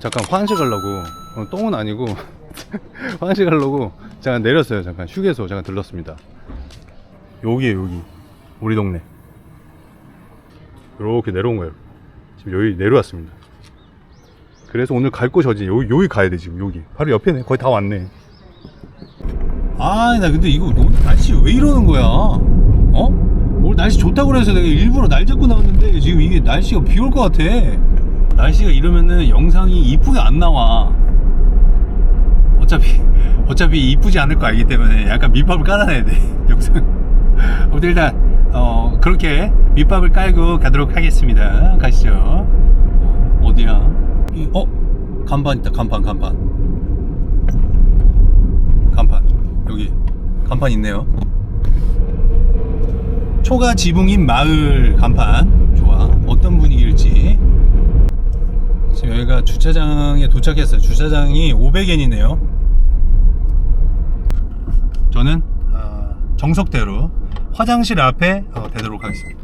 잠깐 화장실 가려고. 어, 똥은 아니고. 화장실 가려고 잠깐 내렸어요. 잠깐 휴게소 잠깐 들렀습니다. 여기에 여기. 우리 동네. 이렇게 내려온 거예요. 지금 여기 내려왔습니다. 그래서 오늘 갈 곳이 어디 여기 여기 가야 돼 지금. 여기. 바로 옆에네. 거의 다 왔네. 아 나 근데 이거 오늘 날씨 왜 이러는 거야? 어? 오늘 날씨 좋다고 그래서 내가 일부러 날 잡고 나왔는데 지금 이게 날씨가 비 올 것 같아 날씨가 이러면은 영상이 이쁘게 안 나와. 어차피 어차피 이쁘지 않을 거 알기 때문에 약간 밑밥을 깔아놔야 돼 영상. 아무튼 일단 어 그렇게 밑밥을 깔고 가도록 하겠습니다. 가시죠. 어, 어디야? 이, 어? 간판 있다 간판 간판. 간판 여기. 간판 있네요. 초가 지붕인 마을 간판. 좋아. 어떤 분위기일지 지금 여기가 주차장에 도착했어요. 주차장이 500엔이네요. 저는 어, 정석대로 화장실 앞에 어, 대도록 하겠습니다.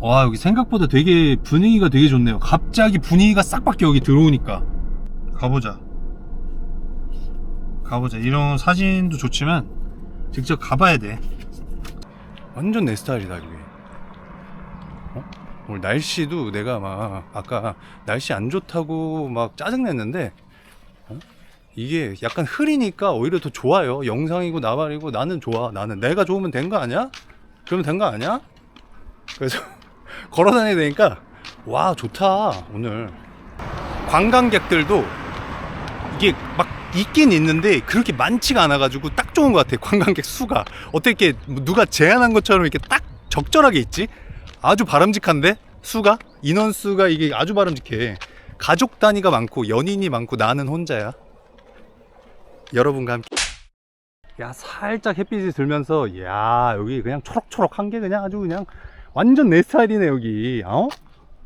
와 여기 생각보다 되게 분위기가 되게 좋네요. 갑자기 분위기가 싹 바뀌어 여기 들어오니까. 가보자. 가보자. 이런 사진도 좋지만 직접 가봐야 돼. 완전 내 스타일이다 어? 오늘 날씨도 내가 막 아까 날씨 안 좋다고 막 짜증냈는데 어? 이게 약간 흐리니까 오히려 더 좋아요 영상이고 나발이고 나는 좋아 나는 내가 좋으면 된 거 아니야? 그러면 된 거 아니야? 그래서 걸어 다녀야 되니까 와 좋다 오늘 관광객들도 이게 막 있긴 있는데 그렇게 많지가 않아 가지고 딱 좋은 것 같아 관광객 수가 어떻게 누가 제한한 것처럼 이렇게 딱 적절하게 있지 아주 바람직한데? 수가? 인원 수가 이게 아주 바람직해. 가족 단위가 많고 연인이 많고 나는 혼자야. 여러분과 함께. 야 살짝 햇빛이 들면서 야 여기 그냥 초록초록한 게 그냥 아주 그냥 완전 내 스타일이네 여기. 어?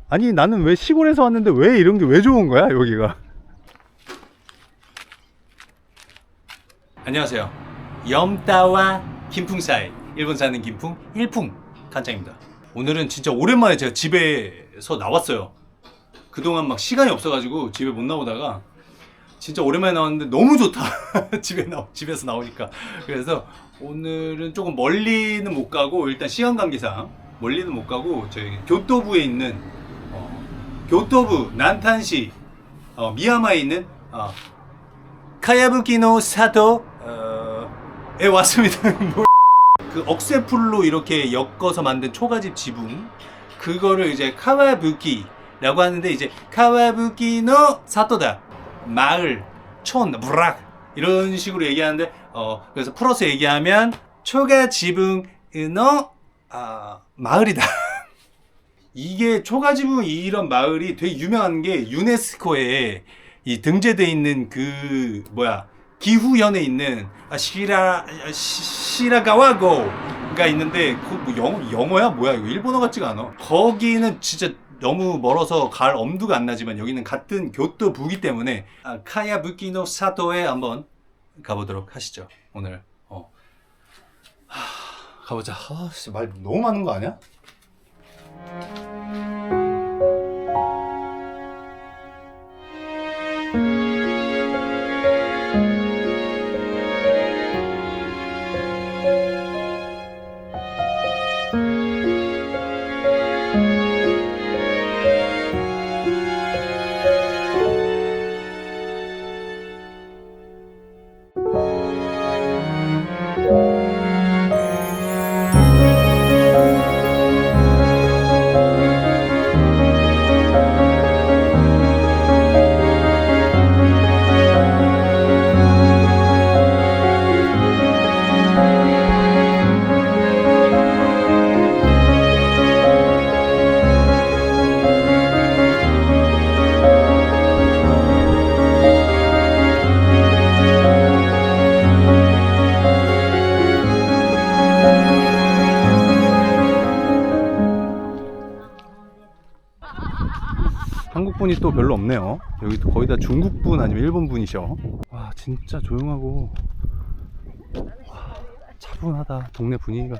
아니 나는 왜 시골에서 왔는데 왜 이런 게 왜 좋은 거야 여기가? 안녕하세요. 염따와 김풍 사이. 일본 사는 김풍 일풍. 간장입니다 오늘은 진짜 오랜만에 제가 집에서 나왔어요. 그동안 막 시간이 없어가지고 집에 못 나오다가 진짜 오랜만에 나왔는데 너무 좋다. 집에 나 집에서 나오니까. 그래서 오늘은 조금 멀리는 못 가고 일단 시간 관계상 멀리는 못 가고 저희 교토부에 있는 어, 교토부 난탄시 어, 미야마에 있는 어, 카야부키노 사도에 왔습니다. 뭐, 그 억새풀로 이렇게 엮어서 만든 초가집 지붕 그거를 이제 카와부키라고 하는데 이제 카와부키노 사토다 마을 촌 브락 이런 식으로 얘기하는데 어 그래서 풀어서 얘기하면 초가 지붕의 아, 마을이다. 이게 초가지붕 이런 마을이 되게 유명한 게 유네스코에 이 등재돼 있는 그 뭐야 기후현에 있는 아, 시라 시- 시라가와고가 있는데 그뭐 영어 영어야 뭐야 이거 일본어 같지가 않아. 거기는 진짜 너무 멀어서 갈 엄두가 안 나지만 여기는 같은 교토부기 때문에 아, 카야부키노 사도에 한번 가보도록 하시죠. 오늘 어. 하, 가보자. 아, 씨, 말 너무 많은 거 아니야? 중국 분 아니면 일본 분이셔. 와 진짜 조용하고 와, 차분하다. 동네 분위기가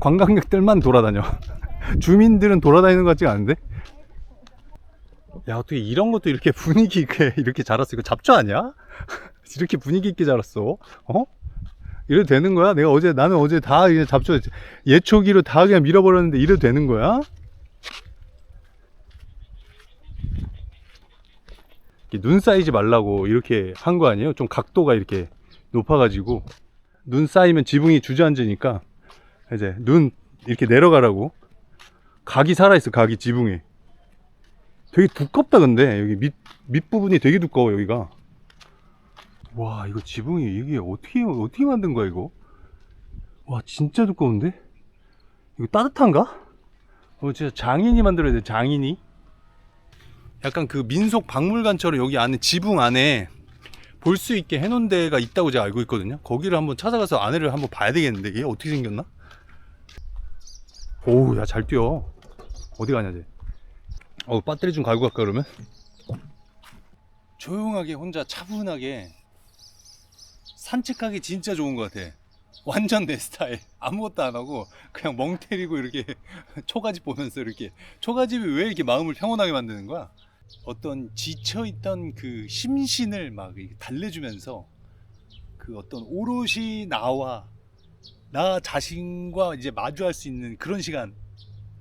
관광객들만 돌아다녀. 주민들은 돌아다니는 것 같지가 않은데? 야 어떻게 이런 것도 이렇게 분위기 있게 이렇게 자랐어 이거 잡초 아니야? 이렇게 분위기 있게 자랐어 어? 이래도 되는 거야? 내가 어제 나는 어제 다 그냥 잡초 예초기로 다 그냥 밀어버렸는데 이래도 되는 거야? 이렇게 눈 쌓이지 말라고 이렇게 한 거 아니에요? 좀 각도가 이렇게 높아가지고 눈 쌓이면 지붕이 주저앉으니까 이제 눈 이렇게 내려가라고. 각이 살아있어 각이 지붕에. 되게 두껍다 근데. 여기 밑, 밑부분이 되게 두꺼워 여기가. 와 이거 지붕이 이게 어떻게 어떻게 만든 거야 이거? 와 진짜 두꺼운데? 이거 따뜻한가? 어 진짜 장인이 만들어야 돼 장인이 약간 그 민속 박물관처럼 여기 안에 지붕 안에 볼 수 있게 해놓은 데가 있다고 제가 알고 있거든요 거기를 한번 찾아가서 안에를 한번 봐야 되겠는데 이게 어떻게 생겼나? 오우 야 잘 뛰어 어디 가냐 쟤 어, 배터리 좀 갈고 갈까 그러면? 조용하게 혼자 차분하게 산책하기 진짜 좋은 것 같아. 완전 내 스타일. 아무것도 안 하고 그냥 멍 때리고 이렇게 초가집 보면서 이렇게 초가집이 왜 이렇게 마음을 평온하게 만드는 거야? 어떤 지쳐있던 그 심신을 막 달래주면서 그 어떤 오롯이 나와 나 자신과 이제 마주할 수 있는 그런 시간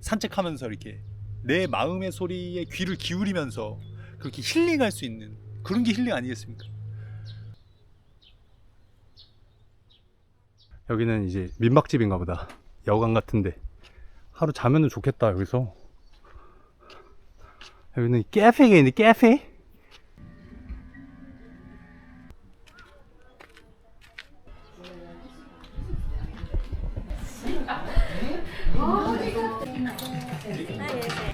산책하면서 이렇게 내 마음의 소리에 귀를 기울이면서 그렇게 힐링할 수 있는 그런 게 힐링 아니겠습니까? 여기는 이제 민박집인가 보다. 여관 같은데. 하루 자면은 좋겠다, 여기서. 여기는 카페가 있는데, 카페?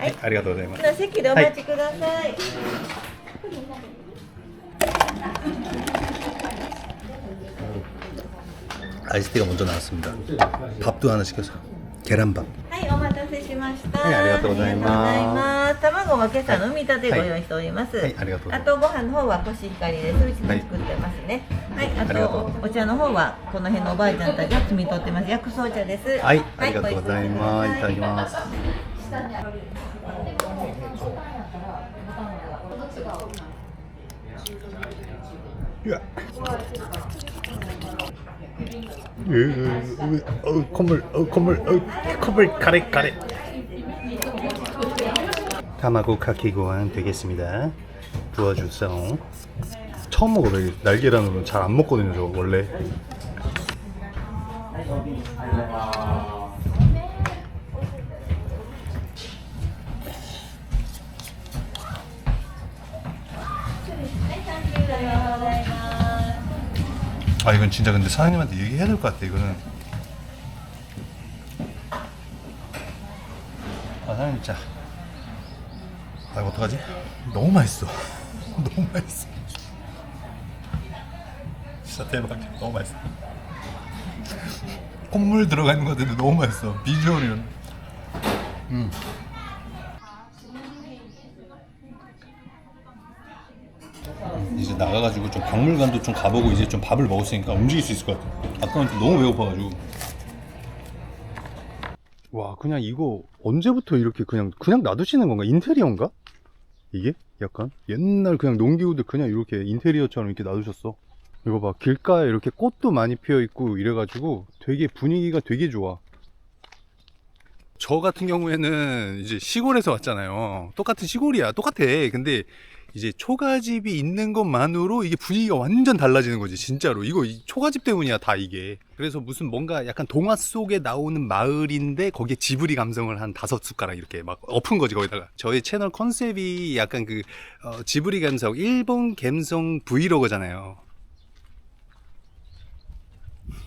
네, 아리가또 고자이마스. の席でお待ちください。 아이스티가 먼저 나왔습니다. 밥도 하나 시켰어요. 계란밥.はい、お待たせしました。はいありがとうございます 卵は今朝の見たてご用意しております。はい、ありがとうあとご飯の方はコシヒカリで。で作ってますね。はい、あとお茶の方はこの辺のおばあちゃんたちが摘み取ってます。薬草茶です。はい、ありがとうございます。いただきます。いや。ううううこむうこむうこむカレカレ。 타마고 카키고안 되겠습니다. 부어주세요 처음 먹어봐요 날계란으로는 잘안 먹거든요 저 원래. 아 이건 진짜 근데 사장님한테 얘기해야 될 것 같아 이거는. 아 사장님 진짜 아 이거 어떡하지? 너무 맛있어 너무 맛있어 진짜 대박이야 너무 맛있어 콧물 들어가 있는 것 같은데 너무 맛있어 비주얼이 음. 이제 나가가지고 좀 박물관도 좀 가보고 이제 좀 밥을 먹었으니까 움직일 수 있을 것 같아. 아까는 좀 너무 배고파가지고. 와, 그냥 이거 언제부터 이렇게 그냥 그냥 놔두시는 건가? 인테리어인가? 이게 약간 옛날 그냥 농기구들 그냥 이렇게 인테리어처럼 이렇게 놔두셨어. 이거 봐, 길가에 이렇게 꽃도 많이 피어 있고 이래가지고 되게 분위기가 되게 좋아. 저 같은 경우에는 이제 시골에서 왔잖아요. 똑같은 시골이야. 똑같아. 근데 이제 초가집이 있는 것만으로 이게 분위기가 완전 달라지는 거지 진짜로. 이거 이 초가집 때문이야 다 이게. 그래서 무슨 뭔가 약간 동화 속에 나오는 마을인데 거기에 지브리 감성을 한 다섯 숟가락 이렇게 막 엎은 거지 거기다가. 저희 채널 컨셉이 약간 그 어, 지브리 감성 일본 감성 브이로그잖아요.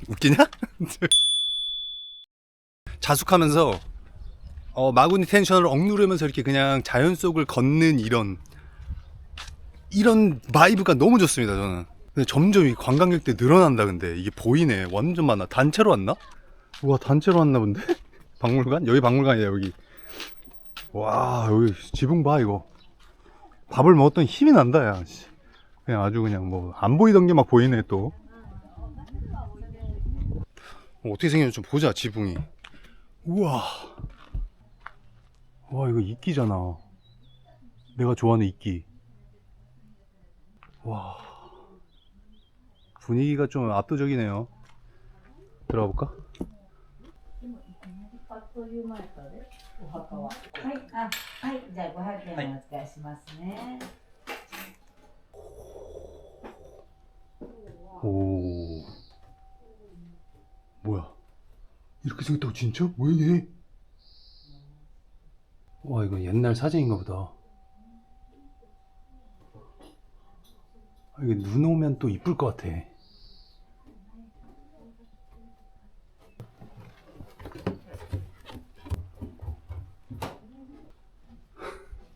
웃기냐? 자숙하면서 어, 마구니 텐션을 억누르면서 이렇게 그냥 자연 속을 걷는 이런 이런 바이브가 너무 좋습니다 저는 근데 점점 이 관광객들 늘어난다 근데 이게 보이네 완전 많아 단체로 왔나? 우와 단체로 왔나 본데? 박물관? 여기 박물관이야 여기 와 여기 지붕 봐 이거 밥을 먹었더니 힘이 난다 야 씨. 그냥 아주 그냥 뭐 안 보이던 게 막 보이네 또 어, 어떻게 생겼는지 좀 보자 지붕이 우와 와 이거 이끼잖아 내가 좋아하는 이끼. 와. 분위기가 좀 압도적이네요. 들어가 볼까? あっという間やったで、お墓は。はい、あ、はい、じゃあ500円お預かりしますね。 오. 뭐야? 이렇게 생겼다고 진짜? 뭐야 이게? 와 이거 옛날 사진인가 보다. 이게 눈 오면 또 이쁠 것 같아.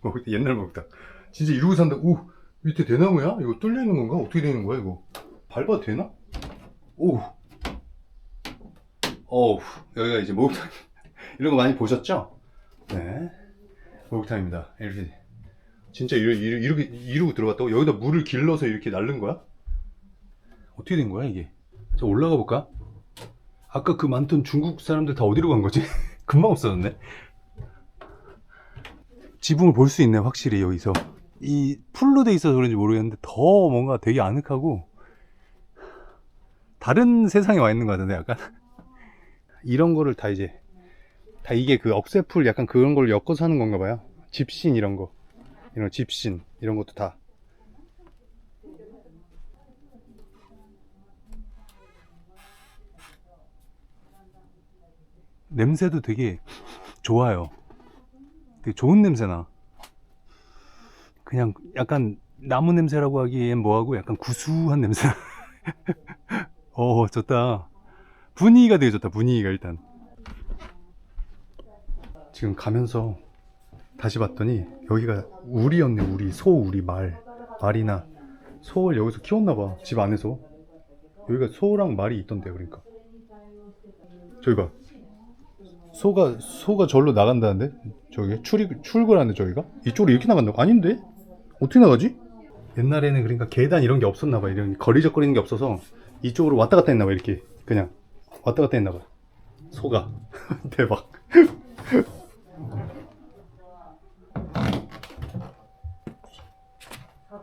어, 옛날 먹다. 진짜 이러고 산다. 오, 밑에 대나무야? 이거 뚫려 있는 건가? 어떻게 되는 거야 이거? 밟아도 되나? 오. 어우, 여기가 이제 목욕탕. 이런 거 많이 보셨죠? 네. 목욕탕입니다. 이렇게. 진짜 이러, 이러, 이렇게, 이러고 들어갔다고? 여기다 물을 길러서 이렇게 날른 거야? 어떻게 된 거야, 이게? 자, 올라가 볼까? 아까 그 많던 중국 사람들 다 어디로 간 거지? 금방 없어졌네. 지붕을 볼 수 있네, 확실히, 여기서. 이 풀로 돼 있어서 그런지 모르겠는데, 더 뭔가 되게 아늑하고, 다른 세상에 와 있는 것 같은데, 약간. 이런 거를 다 이제, 다 이게 그 억새풀 약간 그런 걸 엮어서 하는 건가 봐요. 집신 이런 거. 이런 집신, 이런 것도 다. 냄새도 되게 좋아요. 되게 좋은 냄새나. 그냥 약간 나무 냄새라고 하기엔 뭐하고 약간 구수한 냄새. 어, 좋다. 분위기가 되게 좋다, 분위기가 일단. 지금 가면서 다시 봤더니 여기가 우리였네, 우리. 소, 우리, 말. 말이나 소를 여기서 키웠나봐, 집 안에서. 여기가 소랑 말이 있던데, 그러니까. 저기 봐. 소가, 소가 절로 나간다는데? 저기, 출입, 출근하는데, 저기가? 이쪽으로 이렇게 나간다고? 아닌데? 어떻게 나가지? 옛날에는 그러니까 계단 이런 게 없었나 봐. 이런 거리적거리는 게 없어서 이쪽으로 왔다 갔다 했나 봐. 이렇게. 그냥. 왔다 갔다 했나 봐. 소가. 대박.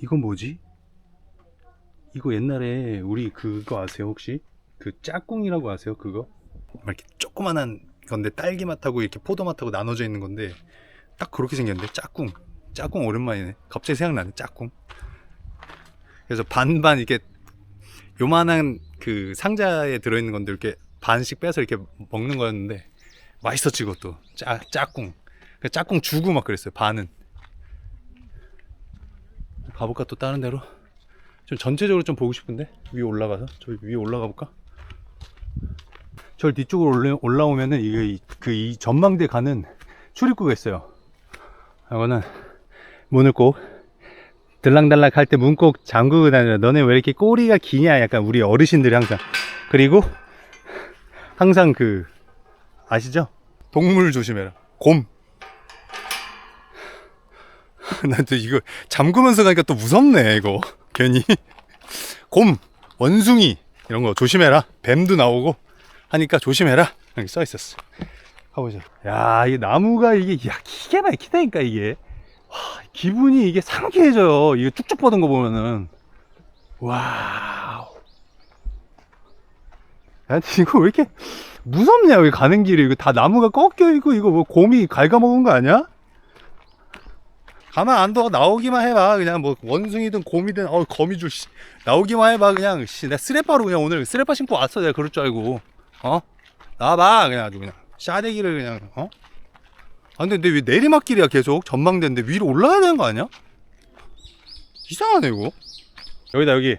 이건 뭐지? 이거 옛날에 우리 그거 아세요 혹시? 그 짝꿍이라고 아세요 그거? 막 이렇게 조그만한 건데 딸기 맛하고 이렇게 포도 맛하고 나눠져 있는 건데 딱 그렇게 생겼는데 짝꿍 짝꿍 오랜만이네 갑자기 생각나네 짝꿍 그래서 반반 이렇게 요만한 그 상자에 들어있는 건데 이렇게 반씩 빼서 이렇게 먹는 거였는데 맛있었지 그것도 짜, 짝꿍 그 짝꿍 주고 막 그랬어요 반은 가볼까 또 다른 데로 좀 전체적으로 좀 보고 싶은데 위에 올라가서 저기 위에 올라가 볼까? 저 뒤쪽으로 올라, 올라 오면은 이게 그이 전망대 가는 출입구가 있어요. 이거는 문을 꼭 들락달락 할 때 문 꼭 잠그고 다녀. 너네 왜 이렇게 꼬리가 기냐? 약간 우리 어르신들이 항상. 그리고 항상 그 아시죠? 동물 조심해라. 곰. 나 또 이거 잠그면서 가니까 또 무섭네 이거. 괜히. 곰 원숭이 이런 거 조심해라. 뱀도 나오고 하니까 조심해라. 여기 써 있었어. 가보자 야이 나무가 이게 야 기가 막히다니까 이게. 와 기분이 이게 상쾌해져요. 이게 쭉쭉 뻗은 거 보면은. 와우. 야 이거 왜 이렇게 무섭냐? 여기 가는 길이 이거 다 나무가 꺾여 있고 이거 뭐 곰이 갉아먹은 거 아니야? 가만 안 둬. 나오기만 해봐. 그냥 뭐 원숭이든 곰이든 어 거미줄 씨. 나오기만 해봐. 그냥 씨. 내가 쓰레빠로 그냥 오늘 쓰레빠 신고 왔어. 내가 그럴 줄 알고. 어? 나와봐. 그냥 아주 그냥 샤대기를 그냥 어? 아 근데, 근데 왜 내리막길이야 계속 전망대인데 위로 올라가야 되는 거 아니야? 이상하네 이거. 여기다 여기.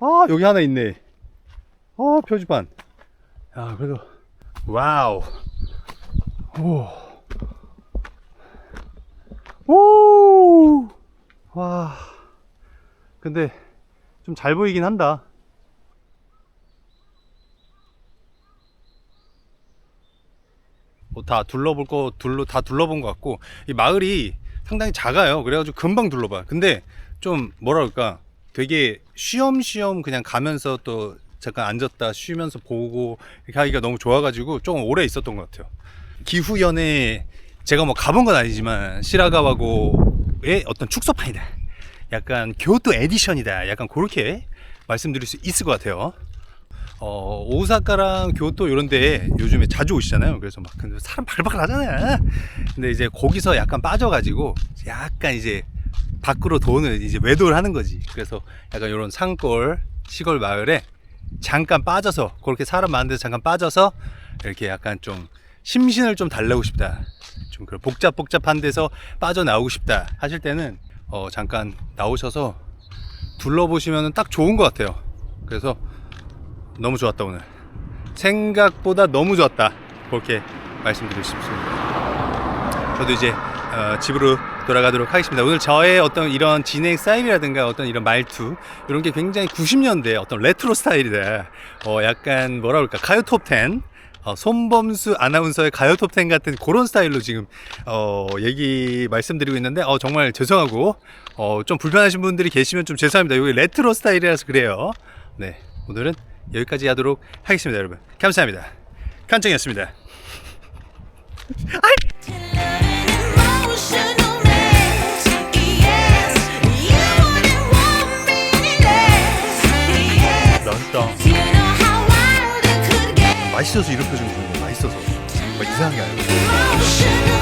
아 여기 하나 있네. 어 표지판. 야 그래도 와우. 오. 오. 와. 근데 좀 잘 보이긴 한다. 뭐 다 둘러볼 거 둘러 다 둘러본 것 같고 이 마을이 상당히 작아요. 그래가지고 금방 둘러봐. 근데 좀 뭐라 그럴까 되게 쉬엄쉬엄 그냥 가면서 또 잠깐 앉았다 쉬면서 보고 이렇게 하기가 너무 좋아가지고 조금 오래 있었던 것 같아요. 기후연에 제가 뭐 가본 건 아니지만 시라가와고의 어떤 축소판이다. 약간 교토 에디션이다. 약간 그렇게 말씀드릴 수 있을 것 같아요. 어, 오사카랑 교토 이런 데 요즘에 자주 오시잖아요. 그래서 막 근데 사람 발발 하잖아요. 근데 이제 거기서 약간 빠져가지고 약간 이제 밖으로 돈을 이제 외도를 하는 거지. 그래서 약간 이런 산골 시골 마을에 잠깐 빠져서 그렇게 사람 많은 데서 잠깐 빠져서 이렇게 약간 좀 심신을 좀 달래고 싶다. 좀 그런 복잡 복잡한 데서 빠져나오고 싶다 하실 때는 어, 잠깐 나오셔서 둘러보시면 딱 좋은 것 같아요. 그래서 너무 좋았다 오늘. 생각보다 너무 좋았다. 그렇게 말씀드리고 싶습니다. 저도 이제 어, 집으로 돌아가도록 하겠습니다. 오늘 저의 어떤 이런 진행 스타일이라든가 어떤 이런 말투 이런 게 굉장히 90년대 어떤 레트로 스타일이다. 어, 약간 뭐라 그럴까 가요 톱10 어, 손범수 아나운서의 가요 톱10 같은 그런 스타일로 지금 어, 얘기 말씀드리고 있는데 어, 정말 죄송하고 어, 좀 불편하신 분들이 계시면 좀 죄송합니다. 여기 레트로 스타일이라서 그래요. 네 오늘은 여기까지 하도록 하겠습니다, 여러분. 감사합니다. 칸정이었습니다. Emotional 맛있어서 이렇게 좀 좋은 거 맛있어서 막 이상한 게 아니고.